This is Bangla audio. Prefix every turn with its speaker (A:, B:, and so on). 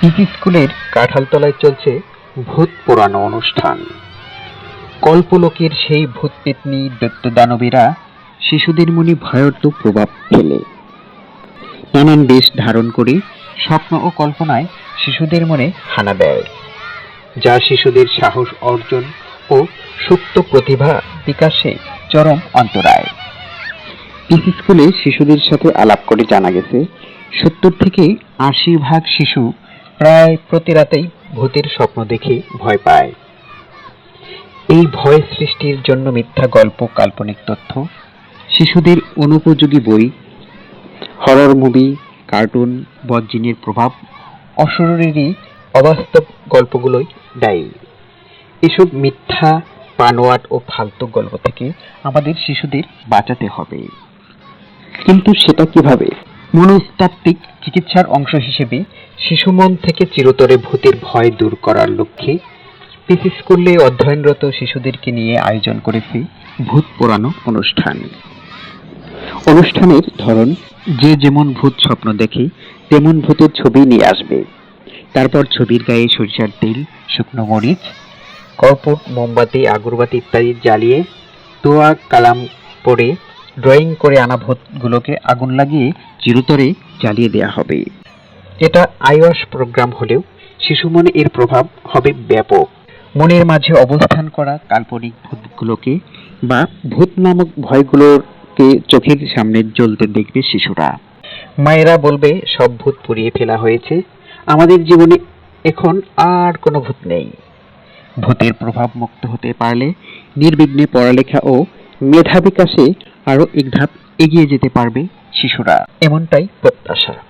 A: পিপি স্কুলের কাঁঠালতলায় চলছে ভূত পোড়ানো অনুষ্ঠান। কল্পলোকের সেই ভূত পেতনি দৈত্য দানবেরা শিশুদের মনে ভয়ার্ত প্রভাব ফেলে। নানান বেশ ধারণ করে স্বপ্ন ও কল্পনায় শিশুদের মনে হানা দেয়। যা শিশুদের সাহস অর্জন ও সুপ্ত প্রতিভা বিকাশে চরম অন্তরায়। পিসি স্কুলে শিশুদের সাথে আলাপ করে জানা গেছে, সত্তর থেকে আশি ভাগ শিশু প্রায় প্রতি রাতেই ভূতের স্বপ্ন দেখে ভয় পায়। এই ভয় সৃষ্টির জন্য মিথ্যা গল্প, কাল্পনিক তথ্য, শিশুদের অনুপযোগী বই হরর মুভি কার্টুন বজ্জিনের প্রভাব অশরীরী অবাস্তব গল্পগুলোই দায়ী। এসব মিথ্যা পানোয়াট ও ফালতু গল্প থেকে আমাদের শিশুদের বাঁচাতে হবে। কিন্তু সেটা কীভাবে? মনস্তাত্ত্বিক চিকিৎসার অংশ হিসেবে শিশু মন থেকে চিরতরে ভূতের ভয় দূর করার লক্ষ্যে পিসি স্কুলে অধ্যয়নরত শিশুদেরকে নিয়ে আয়োজন করেছে ভূত পোড়ানো অনুষ্ঠান। অনুষ্ঠানের ধরন, যে যেমন ভূত স্বপ্ন দেখে, তেমন ভূতের ছবি নিয়ে আসবে। তারপর ছবির গায়ে সরিষার তেল, শুকনো মরিচ, কর্পূর, মোমবাতি, আগরবাতি ইত্যাদি জ্বালিয়ে তোয়া, কালাম পড়ে ড্রয়িং করে আনা ভূতগুলোকে আগুন লাগিয়ে চিরতরে জ্বালিয়ে দেয়া হবে। এটা আইওয়াস প্রোগ্রাম হলেও শিশু মনে এর প্রভাব হবে ব্যাপক। মনের মাঝে অবস্থান করা কাল্পনিক ভূতগুলোকে বা ভূত নামক ভয়গুলোকে চোখের সামনে জ্বলতে দেখবে শিশুরা। মায়েরা বলবে, সব ভূত পুড়িয়ে ফেলা হয়েছে। আমাদের জীবনে এখন আর কোনো ভূত নেই। ভূতের প্রভাব মুক্ত হতে পারলে নির্বিঘ্নে পড়ালেখা ও মেধা বিকাশে আরও এক ধাপ এগিয়ে যেতে পারবে শিশুরা। এমনটাই প্রত্যাশা।